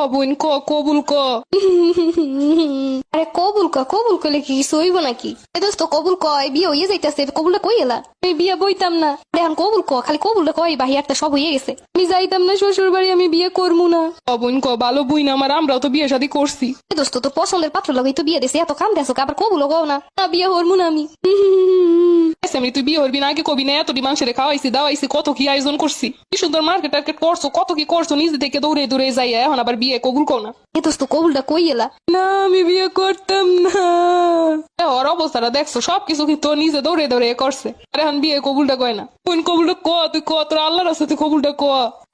ও বোন ক কবুল ক। আরে কবুল ক কবুল কি কিছু হইব নাকি? এ দোস্ত কবুল বিয়ে হইয়ে যাইতেছে কবুলটা কই এলা? আমি বিয়ে বইতাম না। এখন কবুল ক খালি কবুলটা সব হইয়ে গেছে। আমি যাইতাম না শ্বশুর বাড়ি আমি বিয়ে করব না। ও ক ভালো বই না আমার আমরাও তো বিয়ে শাদি করছি। এ দোস্ত তো পছন্দের পাত্র লগেই তো বিয়ে দিছে এত কাম দেছো আবার কবুল কও না। না বিয়ে হরমু না আমি। আমি তুই বিয়ে হরবি না আগে কবি না এত মাংসের খাওয়াইছি দাওয়াইছি কত কি আয়োজন করছি। কি সুন্দর মার্কেট টার্কেট করছ কত কি করছ নিজে থেকে দৌড়ে দৌড়ে যাই এখন আবার বিয়ে কবুল কর না। এ দোস্ত কবুলটা কই এলা? না আমি বিয়ে করতাম না। ওর অবস্থাটা দেখছ সবকিছু কি তোর নিজে দৌড়ে দৌড়ে করছে। আর এখন বিয়ে কবুলটা কয় না? কোন কবুলটা ক তুই ক তোর আল্লাহর আছে তুই কবুলটা ক।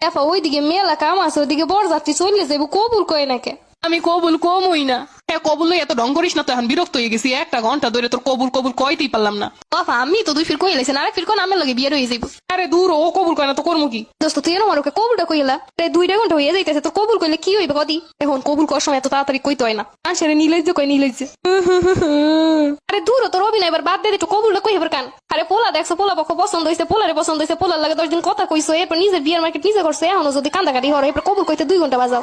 এফা ওইদিকে মেলা কাম আছে ওইদিকে বরযাত্রী চলে যাব কবুল কয় নাকে আমি কবুল কমই না। হ্যাঁ কবুল এত ঢং করিস না তো এখন বিরক্ত হয়ে গেছি। একটা ঘণ্টা ধরে তোর কবুল কবুল কইতেই পারলাম না। বাবা আমি তো দুই ফির কই লাইছেন আরেক ফির কোন আমার লগে বিয়ে রয়ে যাইব। আরে দূর ও কবুল কয় না তো করব কি? দোস্ত তুই আর ওকে কবুলটা কইলা রে দুইটা ঘণ্টা হয়ে যাইতেছে তো কবুল কইলে কি হইবে কদি এখন কবুল করার সময় এত তাড়াতাড়ি কইতে হয় না। আনসারে নিলেজ কয় নিলেজ আরে দূর তোর অভিনয় এবার বাদ দে একটু কবুলটা কই এবার কান। আরে পোলা দেখছ পোলা পক্ষ পছন্দ হইছে পোলারে পছন্দ হইছে পোলার লাগে দশ দিন কথা কইছো এরপর নিজের বিয়ের মার্কেট নিজে করছে এখনও যদি কান্দাকাটি হর এরপর কবুল কইতে দুই ঘণ্টা বাজাও।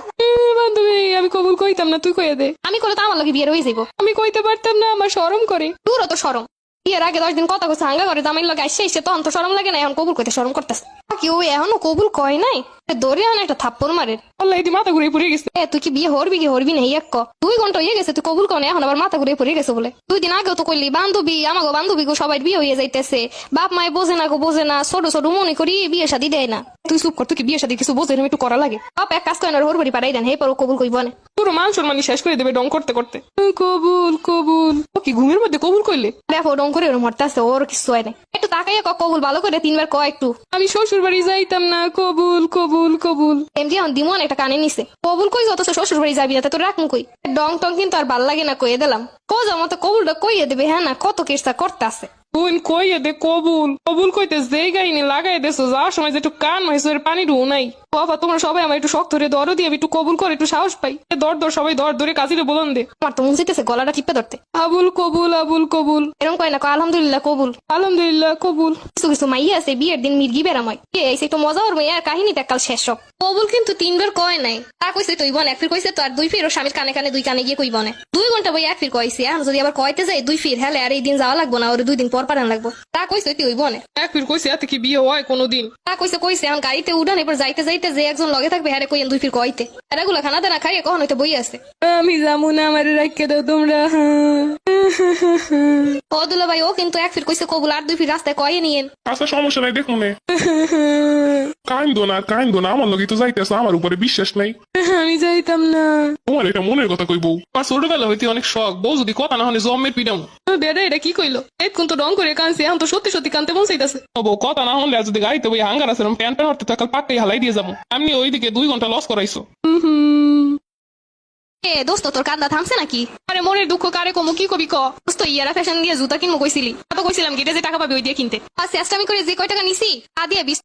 বান্ধবী আমি কবুল কইতাম না তুই কইয়া দে। আমি করলে তো আমার লগে বিয়ে রয়ে যাইব। আমি কইতে পারতাম না আমার শরম করে। দূর তো সরম বিয়ের আগে দশ দিন কথা কইছে হাঙ্গা করে জামাই লগে আসছে এসে তখন তো সরম লাগে না এখন কবুল কইতে সরম করতেছে। কি ও এখনও কবুল কয় নাই দৌড়ে এখন একটা থাপ্পড় মারে। আল্লাহ মাথা ঘুরে পড়ে গেছে। এ তুই কি বিয়ে হরবি কি হরবি না এক ক। দুই ঘণ্টা হয়ে গেছে তুই কবুল কনে এখন আবার মাথা ঘুরে পড়ে গেছে বলে। দুই দিন আগেও তো কইলি বান্ধবী আমাগো বান্ধবী গো সবাই বিয়ে হয়ে যাইতেছে। বাপ মায় বোঝে না গো বোঝে না ছোট ছোট মনে করি বিয়ে শাদি দেয় না। তুই চুপ কর তুই কি বিয়ে সাথে কিছু বোঝে একটু করা লাগে। বাপ এক কাজ করেন হর বাড়ি পাঠাই দেন হে পর কবুল কইব না। পুরো মান সম্মানি শেষ করে দেবে ডং করতে করতে। কবুল কবুল। ও কি ঘুমের মধ্যে কবুল করলে? দেখো ডং করে ওরম হরতে আছে ওর কিছু হয় না একটু তাকাইয়া ক কবুল ভালো করে তিনবার ক একটু। আমি শ্বশুর বাড়ি যাইতাম না কবুল কবুল কবুল। এমনি এখন দিমন একটা কানে নিছে। কবুল কই অথচ শ্বশুর বাড়ি যাবি না তা তোর রাখমু কই? ডং টং কিন্তু আর ভালো লাগে না কইয়ে দিলাম। কোজা মতো কবুলটা কইয়ে দেবে হ্যাঁ না কত কেসটা করতে আছে বোন কইয়ে দে কবুল। কবুল কইতে যেই গাইনি লাগাই দেছো যাওয়ার সময় যে একটু কান মাইছো এর পানি ঢু নাই। বাবা তোমরা সবাই আমার একটু শক্ত ধরে দর দিয়ে আমি একটু কবুল করে একটু সাহস পাই। দর দর সবাই দর ধরে কাজিরে বলন দে। আমার তো মন চাইতেছে গলাটা টিপে ধরতে। আবুল কবুল আবুল কবুল। এরকম কয় না কয় আলহামদুলিল্লাহ কবুল। আলহামদুলিল্লাহ কবুল। কিছু কিছু মাইয়া আছে বিয়ের দিন মির্গি বেড়াময়। এ এসে একটু মজা ওর মেয়ে আর কাহিনীটা কাল শেষ সব কবুল কিন্তু তিনবার কয় নাই। তা কইছে তুই বন এক ফির কইছে তো আর দুই ফির ও স্বামীর কানে কানে দুই কানে গিয়ে কই বনে দুই ঘণ্টা বই এক ফির কইছে আর যদি আবার কয়তে যাই দুই ফির হেলে আর এই দিন যাওয়া লাগবো না ওর দুই দিন পর পারান লাগবো। তা কইছে তুই বনে। এক ফির কইছে এতে কি বিয়ে হয় কোনোদিন? তা কইছে কইছে এখন গাড়িতে উঠান এবার যাইতে যাইতে যে একজন লগে থাকবে হ্যারে কইন দুই ফির কইতে। এরাগুলা খানা দানা খাইয়ে কখন হইতে বই আছে? আমি যাব না আমার রাখকে দাও তোমরা। ও দুলা ভাই ও কিন্তু এক ফির কইছে কবুল আর দুই ফির রাস্তায় কয়ে নিয়েন? আচ্ছা সমস্যা নাই দেখুন কাইন্দো না কাইন্দো না আমার লোকই তো যাইতেছে আমার উপরে বিশ্বাস নাই। আমি যাইতাম না। তোমার এটা মনের কথা কই বউ আমার ছোটবেলা হইতে অনেক শখ বউ যদি কথা না হলে জমের পিডাম বেড়া এটা কি কইলো? এই কোন তো ডং করে কানছি এখন তো সত্যি সত্যি কানতে মন চাইতাছে। বউ কথা না হলে যদি গাড়িতে বই হাঙ্গার আছে হতে থাকাল পাক্কাই হালাই দিয়ে যাব। আমি ওইদিকে দুই ঘণ্টা লস করাইছো। এ দোস্ত তোর কান্দা থামছে নাকি? আরে মনের দুঃখ কারে কমু কি কবি ক? দোস্ত ইয়ারা ফ্যাশন দিয়ে জুতা কিনবো কইছিলি। তো কইছিলাম গেটে যে টাকা পাবে ওই দিয়ে কিনতে। আর চেষ্টা আমি করে যে কয় টাকা নিছি তা দিয়ে বিশ